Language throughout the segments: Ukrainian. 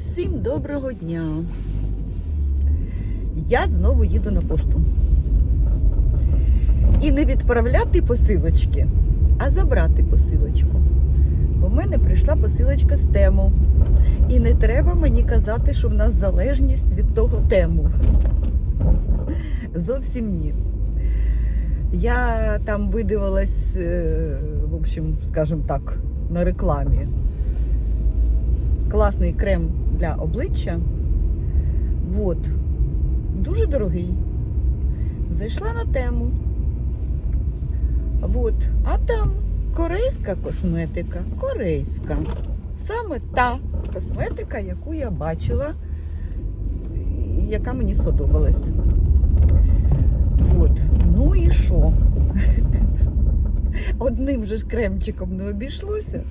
Усім доброго дня. Я знову їду на пошту. І не відправляти посилочки, а забрати посилочку. Бо в мене прийшла посилочка з тему. І не треба мені казати, що в нас залежність від того тему. Зовсім ні. Я там видивилась, е, в общем, скажімо так, на рекламі класний крем для обличчя. Вот. Дуже дорогий. Зайшла на тему. Вот. А там корейська косметика. Корейська. Саме та косметика, яку я бачила, яка мені сподобалась. Вот. Ну і що? Одним же ж кремчиком не обійшлося.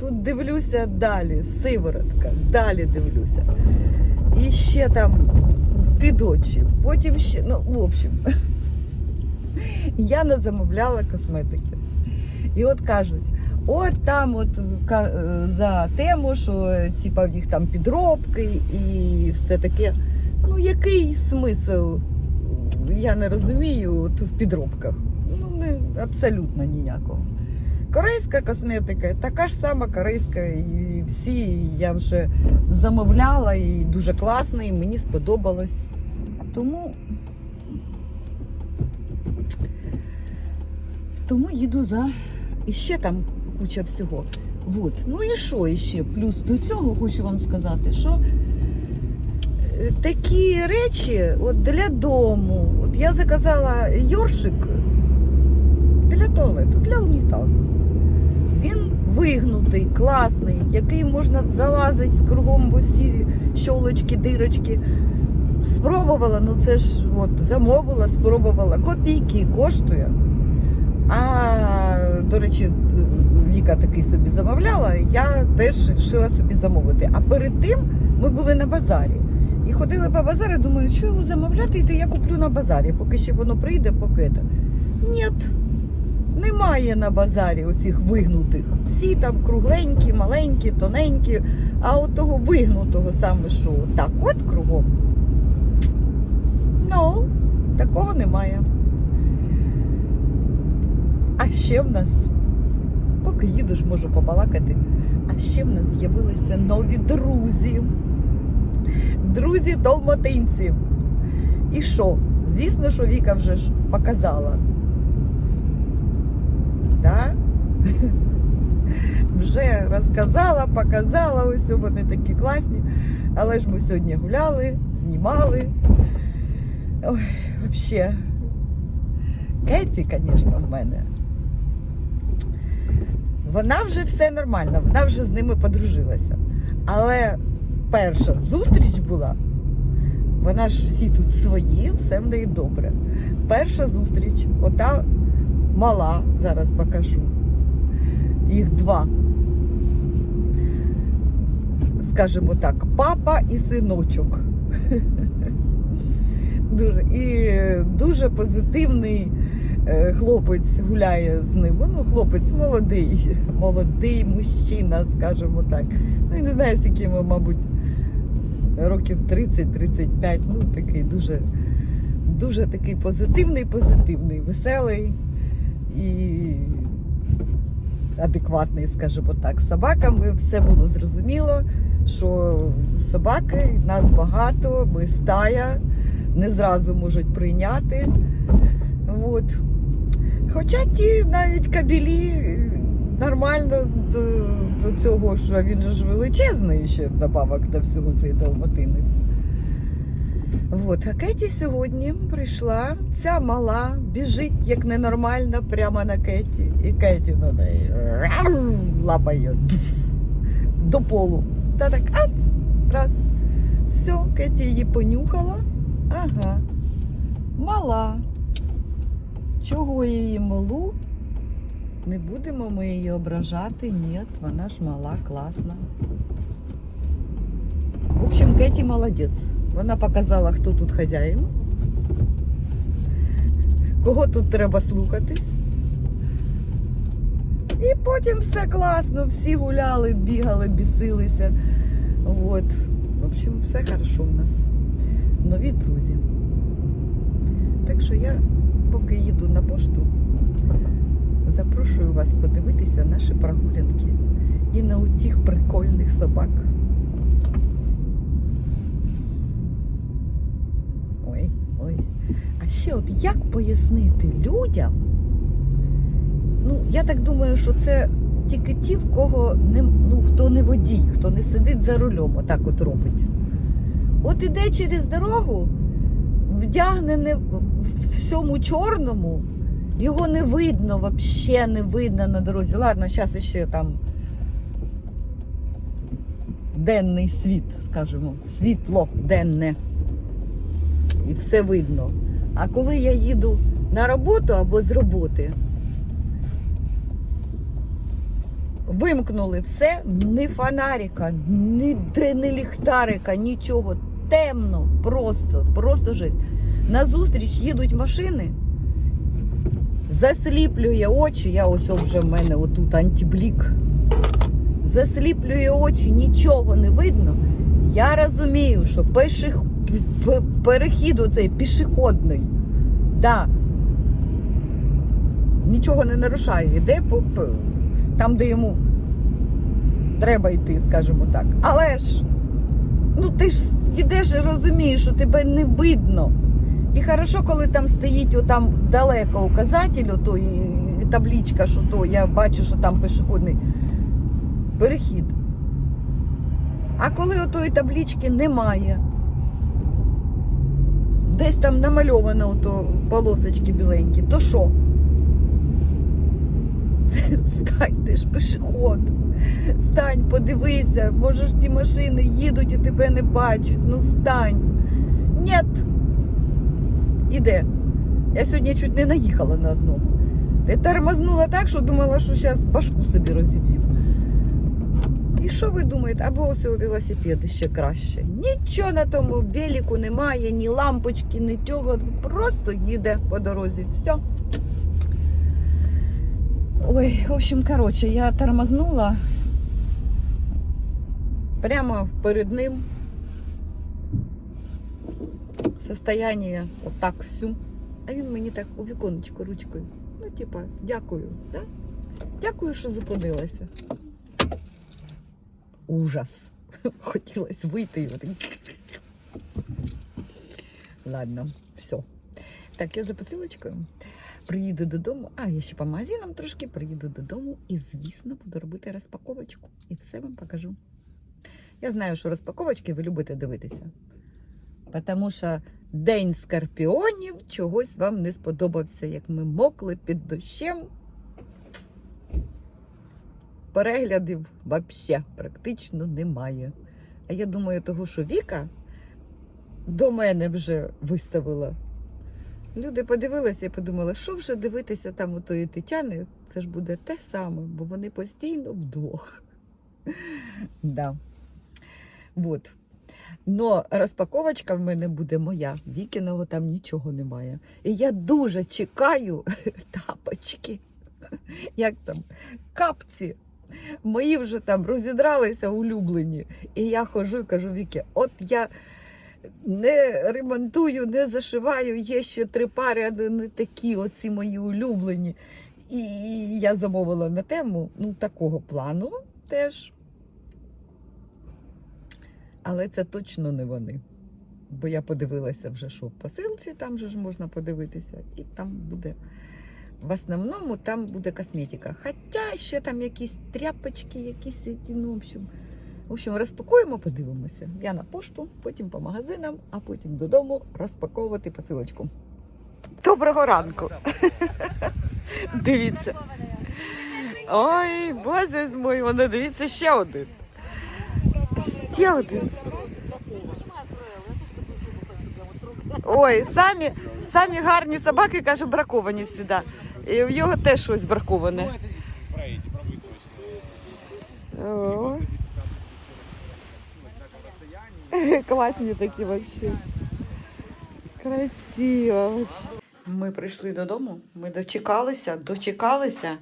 Тут дивлюся далі, сиворотка, далі дивлюся. І ще там під очі, потім ще, ну, в общем, я не замовляла косметики. І от кажуть, от там от е, за тему, що типа в їх там підробки і все таке. Ну, який смисл? Я не розумію от в підробках. Ну, не, абсолютно ніякого. Корейська косметика така ж сама корейська, і всі я вже замовляла, і дуже класно, і мені сподобалось. Тому, тому їду за. І ще там куча всього. Вот. Ну і що іще? Плюс до цього хочу вам сказати, що е, такі речі от для дому. От я заказала йоршик для туалету, для унітазу. Вигнутий, класний, який можна залазити кругом в усі щолочки, дирочки. Спробувала, ну це ж от замовила, спробувала. Копійки коштує. А, до речі, Віка такий собі замовляла, я теж вирішила собі замовити. А перед тим ми були на базарі. І ходили по базарі, думаю, що його замовляти, і я куплю на базарі, поки ще воно прийде, поки. Ні, немає на базарі оцих вигнутих. Всі там кругленькі, маленькі, тоненькі, а от того вигнутого саме що так от кругом. Ну, такого немає. А ще в нас, поки їду ж можу побалакати, а ще в нас з'явилися нові друзі. Друзі долматинці. І що? Звісно, що Віка вже ж показала. Да? Вже розказала, показала, ось вони такі класні. Але ж ми сьогодні гуляли, знімали. Ой, взагалі. Кеті, звісно, в мене. Вона вже все нормально, вона вже з ними подружилася. Але перша зустріч була. Вона ж всі тут свої, все в неї добре. Перша зустріч, ота мала, зараз покажу. Їх два. Скажімо так, папа і синочок. Дуже, і дуже позитивний е, хлопець гуляє з ним. Ну, хлопець молодий, молодий мужчина, скажімо так. Ну і не знаю, скільки йому, мабуть, років 30-35. Ну, такий дуже, дуже такий позитивний, позитивний, веселий і адекватний, скажімо так. Собаками все було зрозуміло, що собаки нас багато, ми стая, не зразу можуть прийняти. От. Хоча ті навіть кабілі е, нормально до, до цього, що він ж величезний ще добавок до всього цей далматинець. От, а Кеті сьогодні прийшла, ця мала, біжить як ненормальна прямо на Кеті. І Кеті на неї лапає до полу. Та так, ат, раз. Все, Кеті її понюхала. Ага. Мала. Чого її малу? Не будемо ми її ображати. Ні, вона ж мала, класна. В общем, Кеті молодець. Вона показала, хто тут хазяїн. Кого тут треба слухатись. І потім все класно, всі гуляли, бігали, бісилися. От. В общем, все хорошо у нас. Нові друзі. Так що я, поки їду на пошту, запрошую вас подивитися наші прогулянки і на утіх прикольних собак. Ой, ой. Ще от як пояснити людям? Ну, я так думаю, що це тільки ті, в кого не, ну, хто не водій, хто не сидить за рулем, отак от робить. От іде через дорогу, вдягнене в всьому чорному, його не видно, взагалі не видно на дорозі. Ладно, зараз ще там денний світ, скажімо, світло денне. І все видно. А коли я їду на роботу або з роботи, вимкнули все, ні фонарика, ніде не ліхтарика, нічого. Темно, просто, просто жесть. Назустріч їдуть машини, засліплює очі. Я ось вже в мене отут антиблік. Засліплює очі, нічого не видно. Я розумію, що пеших, перехід оцей пішохідний. Да. Нічого не нарушає. Йде по, по- там, де йому треба йти, скажімо так. Але ж, ну ти ж йдеш і розумієш, що тебе не видно. І хорошо, коли там стоїть отам далеко указатель, ото і, табличка, що то я бачу, що там пішохідний перехід. А коли отої таблички немає, десь там намальовано ото полосочки біленькі, то що? Стань, ти ж пішоход. Стань, подивися, може ж ті машини їдуть і тебе не бачать. Ну стань. Нет. Іде. Я сьогодні чуть не наїхала на одного. Я тормознула так, що думала, що зараз башку собі розіб'ю. І що ви думаєте? Або ось у велосипеди ще краще. Нічого на тому велику немає, ні лампочки, нічого. Просто їде по дорозі. Все. Ой, в общем, коротше, я тормознула прямо перед ним. Состояние вот так всю. А він мені так у віконечко ручкою. Ну, типа, дякую, да? Дякую, що зупинилася. Ужас. Хотілося вийти і от. Ладно, все. Так, я за посилочкою. Приїду додому, а я ще по магазинам трошки приїду додому і, звісно, буду робити розпаковочку. І все вам покажу. Я знаю, що розпаковочки ви любите дивитися. Тому що День скорпіонів чогось вам не сподобався, як ми мокли під дощем. Переглядів взагалі практично немає. А я думаю, того, що Віка до мене вже виставила. Люди подивилися і подумали, що вже дивитися там у тої Тетяни, це ж буде те саме, бо вони постійно вдвох. Да. Вот. Но розпаковочка в мене буде моя. Вікіного там нічого немає. І я дуже чекаю тапочки. Як там? Капці. Мої вже там розідралися улюблені. І я ходжу і кажу, Вікі, от я не ремонтую, не зашиваю, є ще три пари, а не такі, оці мої улюблені. І я замовила на тему ну, такого плану теж. Але це точно не вони. Бо я подивилася вже, що в посилці, там же ж можна подивитися, і там буде. В основному там буде косметика. Хоча ще там якісь тряпочки, якісь, ну, в общем, в общем, розпакуємо, подивимося. Я на пошту, потім по магазинам, а потім додому розпаковувати посилочку. Доброго ранку! Дивіться. Ой, боже ж мой, воно дивіться ще один. Ще один. Ой, самі, самі гарні собаки, каже, браковані всі. І в його теж щось браковане. О. Класні такі вообще. Красиво вообще. Ми прийшли додому, ми дочекалися, дочекалися.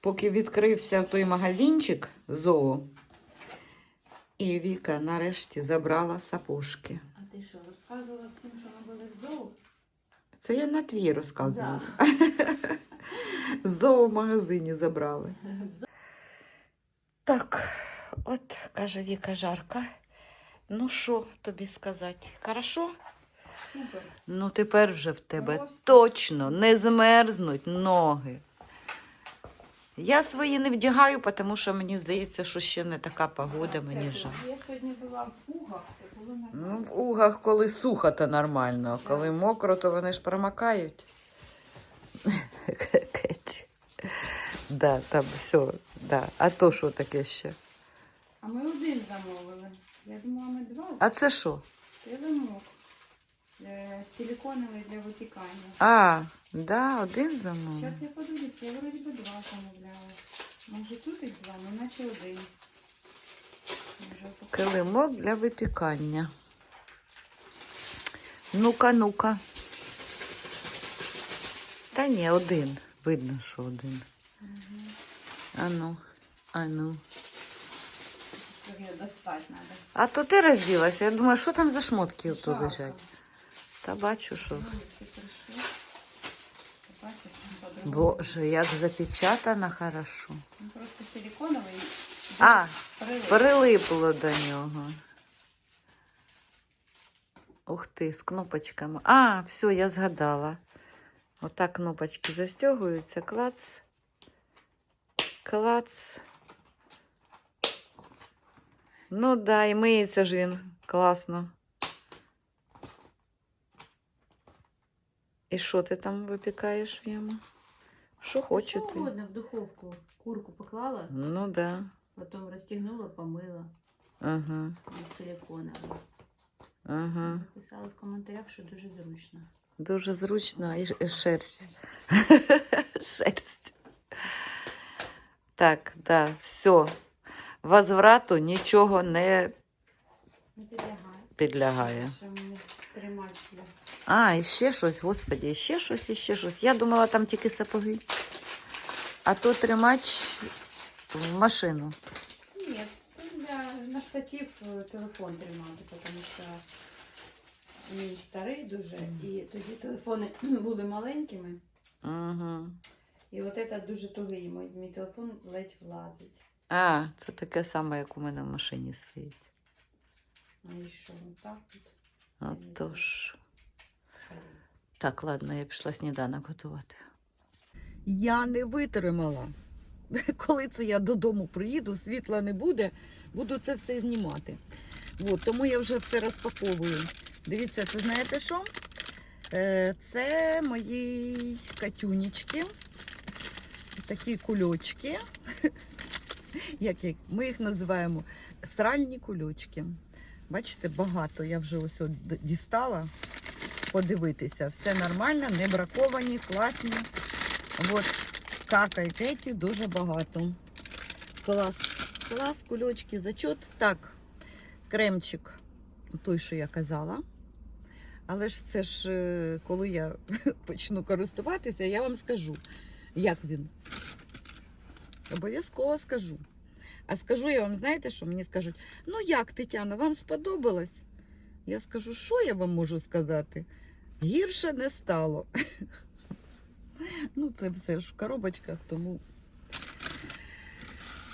поки відкрився той магазинчик зоо, і Віка нарешті забрала сапожки. А ти що, розказувала всім, що ми були в зоу? Це я на твій розказувала. Да. в магазині забрали. Так, от каже Віка жарка. Ну що тобі сказати? Хорошо? Супер. Ну тепер вже в тебе точно не змерзнуть ноги. Я свої не вдягаю, тому що мені здається, що ще не така погода, мені жаль. Я сьогодні була в Пугах, і було Ну, в угах, коли сухо, то нормально, а коли мокро, то вони ж промокають. Кеті. Да, там все, да. А то що таке ще? А ми один замовили. Я думала, ми два А це що? Килимок. Е, Силиконовий для випікання. А, да, один замовив. Зараз я подивлюсь, я вроді би два замовляла. Може тут їх два, ну наче один. Килимок для випікання. Ну-ка, ну-ка. Та ні, один. Видно, що один. Ану, ану. А то ти розділася. Я думаю, що там за шмотки тут лежать? Та бачу, що. Боже, як запечатано хорошо. Просто силиконовий. А, прилипло до нього. Ух ти, з кнопочками. А, все, я згадала. Отак кнопочки застягуються. Клац. Клац. Ну да, і миється ж він. Класно. І що ти там випікаєш в йому? Що Що хочете? угодно в духовку. Курку поклала, Ну да. потім розтягнула, помила. Ага. Без силиконовий. Ага. Писали в коментарях, що дуже зручно. Дуже зручно і шерсть. Шерсть. Так, да, все. Возврату нічого не Не підлягає. підлягає. Що А, і ще щось, господі, ще щось, і ще щось. Я думала, там тільки сапоги. А то тримач в машину. Ні, для на штатив е, телефон тримати, тому що він старий дуже, і тоді телефони були маленькими. Угу. І от це дуже тугий. Мій, мій телефон ледь влазить. А, це таке саме, як у мене в машині стоїть. Ну і що, отак от. Отож. Так, ладно, я пішла сніданок готувати. Я не витримала. Коли це я додому приїду, світла не буде, буду це все знімати. От, тому я вже все розпаковую. Дивіться, це знаєте що? Е, Це мої катюнічки. Такі кульочки. Як, як ми їх називаємо сральні кульочки. Бачите, багато. Я вже ось от дістала подивитися. Все нормально, не браковані, класні. От кака і дуже багато. Клас. Клас, кульочки, зачот. Так, кремчик, той, що я казала. Але ж це ж е, коли я почну користуватися, я вам скажу, як він. Обов'язково скажу. А скажу я вам, знаєте, що мені скажуть: ну як, Тетяна, вам сподобалось? Я скажу, що я вам можу сказати? Гірше не стало. Ну, це все ж в коробочках, тому.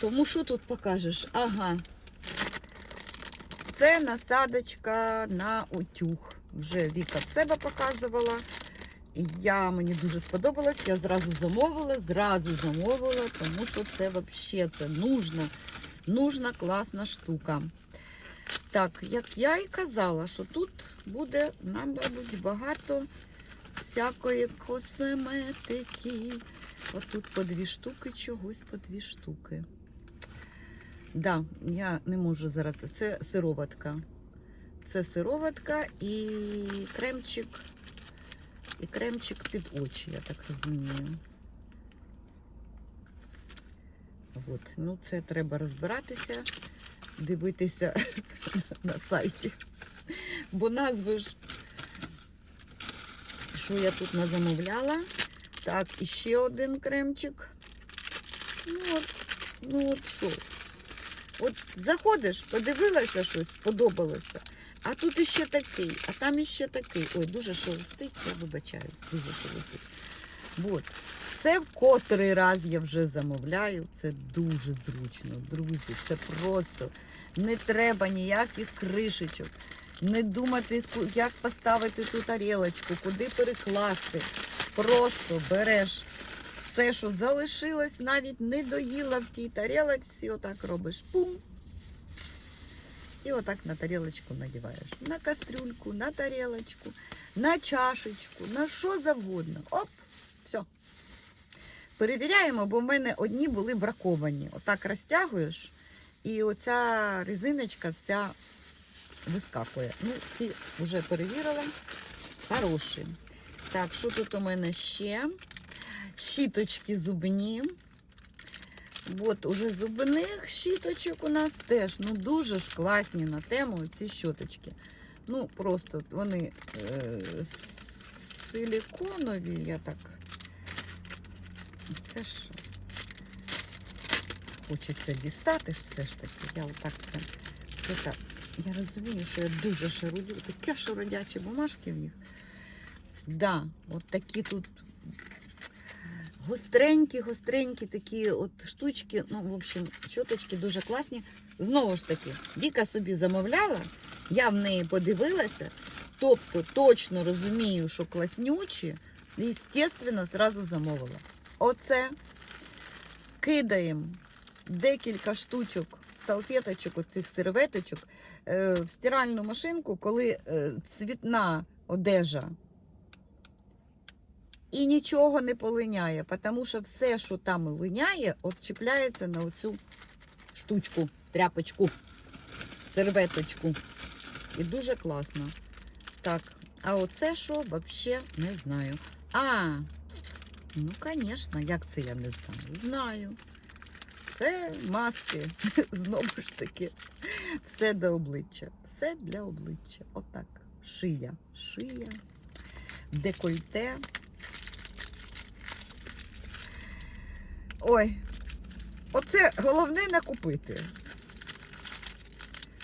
Тому що тут покажеш? Ага. Це насадочка на утюг. Вже Віка в себе показувала. Я мені дуже сподобалось. Я зразу замовила, зразу замовила, тому що це взагалі це нужна, нужна класна штука. Так, як я і казала, що тут буде, нам, мабуть, багато всякої косметики. Отут по дві штуки, чогось по дві штуки. Да, я не можу зараз. Це сироватка. Це сироватка і кремчик. І кремчик під очі, я так розумію. От, ну це треба розбиратися, дивитися на сайті. Бо назви ж що я тут назамовляла. Так, і ще один кремчик. Ну от, ну от що? От заходиш, подивилася щось, сподобалося. А тут іще такий, а там іще такий. Ой, дуже шелестить, я вибачаю, дуже шелестить. От. Це в котрий раз я вже замовляю. Це дуже зручно, друзі. Це просто не треба ніяких кришечок. Не думати, як поставити ту тарілочку, куди перекласти. Просто береш все, що залишилось, навіть не доїла в тій тарілочці, отак робиш пум. І отак на тарілочку надіваєш. На кастрюльку, на тарілочку, на чашечку, на що завгодно. Оп. Перевіряємо, бо в мене одні були браковані. Отак розтягуєш, і оця резиночка вся вискакує. Ну, ці вже перевірила. Хороші. Так, що тут у мене ще? Щіточки зубні. От уже зубних щіточок у нас теж ну дуже ж класні на тему ці щоточки. Ну, просто вони е, силіконові, я так. Це ж хочеться дістати все ж таки. Я отак прям. Це так. Я розумію, що я дуже шарудю. Таке шародячі бумажки в них. Да, от такі тут гостренькі, гостренькі такі от штучки. Ну, в общем, чоточки дуже класні. Знову ж таки, Віка собі замовляла, я в неї подивилася, тобто точно розумію, що класнючі, і, звісно, зразу замовила. Оце кидаємо декілька штучок салфеточок, оцих серветочок е, в стиральну машинку, коли е, цвітна одежа і нічого не полиняє, тому що все, що там линяє, от чіпляється на оцю штучку, тряпочку, серветочку. І дуже класно. Так, а оце що, взагалі не знаю. А, ну, звісно, як це я не знаю? Знаю. Це маски, знову ж таки, все до обличчя. Все для обличчя. Отак. Шия. Шия, декольте. Ой, оце головне накупити.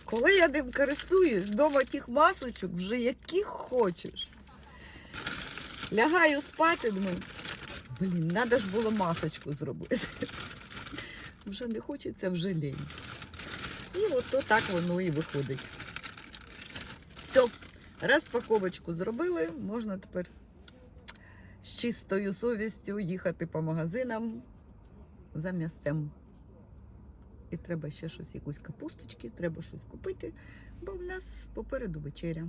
Коли я ним користуюсь, вдома тих масочок вже яких хочеш. Лягаю спати, думаю, блін, треба ж було масочку зробити. Вже не хочеться вже лінь. І от так воно і виходить. Все, розпаковочку зробили, можна тепер з чистою совістю їхати по магазинам за м'ясцем. І треба ще щось, якусь капусточки, треба щось купити, бо в нас попереду вечеря.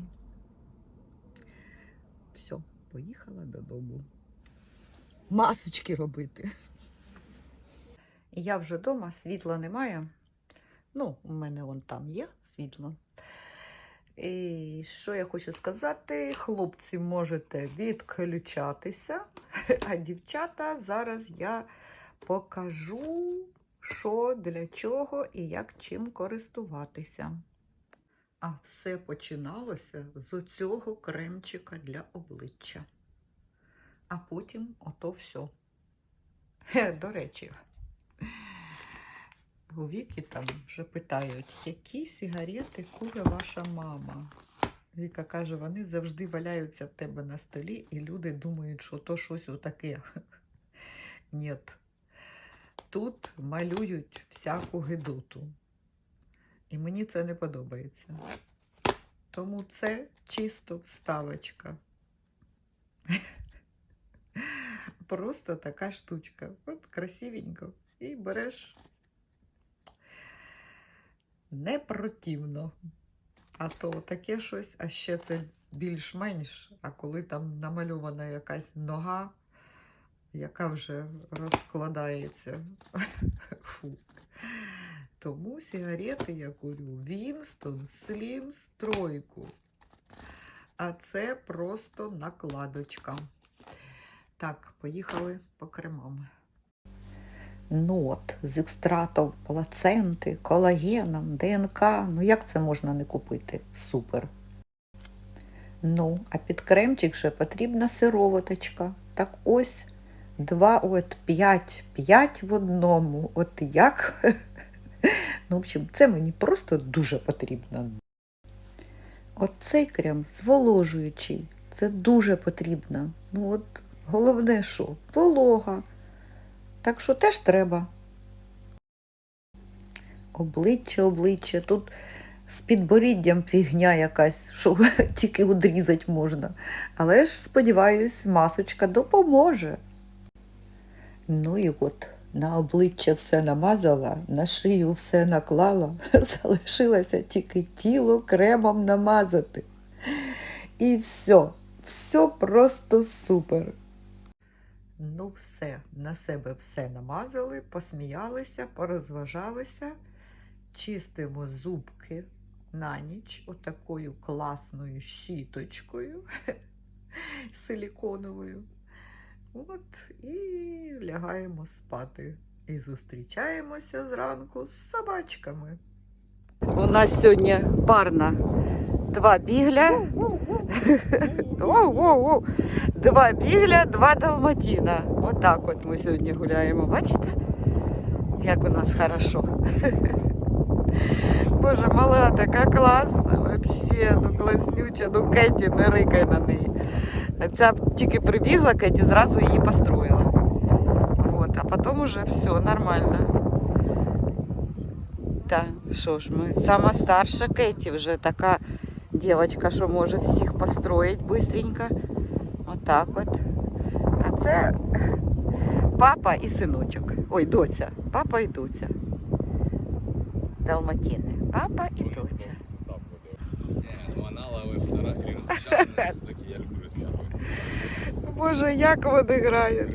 Все, поїхала додому. Масочки робити. Я вже вдома, світла немає. Ну, у мене вон там є світло. І що я хочу сказати, хлопці, можете відключатися, а дівчата, зараз я покажу, що для чого і як чим користуватися. А все починалося з оцього кремчика для обличчя. А потім ото все. До речі, у Віки там вже питають, які сигарети куре ваша мама. Віка каже, вони завжди валяються в тебе на столі, і люди думають, що то щось отаке. Ні. Тут малюють всяку гидоту. І мені це не подобається. Тому це чисто вставочка. Просто така штучка. От красивенько. І береш не противно. А то таке щось, а ще це більш-менш, а коли там намальована якась нога, яка вже розкладається. Фу. Тому сигарети я курю Winston Slim Стройку. А це просто накладочка. Так, поїхали по кремам. Нот з екстратом плаценти, колагеном, ДНК. Ну як це можна не купити? Супер. Ну, а під кремчик же потрібна сироваточка. Так ось Два, от п'ять, п'ять в одному. От як? Ну, в общем, це мені просто дуже потрібно. Оцей крем зволожуючий. Це дуже потрібно. Ну от головне що? Волога. Так що теж треба. Обличчя, обличчя. Тут з підборіддям фігня якась, що тільки одрізати можна. Але ж, сподіваюсь, масочка допоможе. Ну і от на обличчя все намазала, на шию все наклала, залишилося тільки тіло кремом намазати. І все, все просто супер. Ну, все, на себе все намазали, посміялися, порозважалися, чистимо зубки на ніч отакою класною щіточкою силіконовою. От і лягаємо спати. І зустрічаємося зранку з собачками. У нас сьогодні парна. Два бігля. Воу-воу-воу. Два бігля, два далматіна. Отак от ми сьогодні гуляємо. Бачите? Як у нас хорошо. Боже, мала така класна, вообще, ну класнюча, ну Кеті, не рикай на неї. А Ця тільки прибігла, Кеті зразу її построїла. Вот, а потім уже все нормально. Та що ж, ми сама старша Кеті вже така дівчинка, що може всіх построїть быстренько. Отак от. А це папа і синочок. Ой, доця. Папа і доця. Далматіни. Папа і доця. Не, ну она лавы вторая или распечатанная, все-таки я люблю распечатывать. Боже, як вони грають.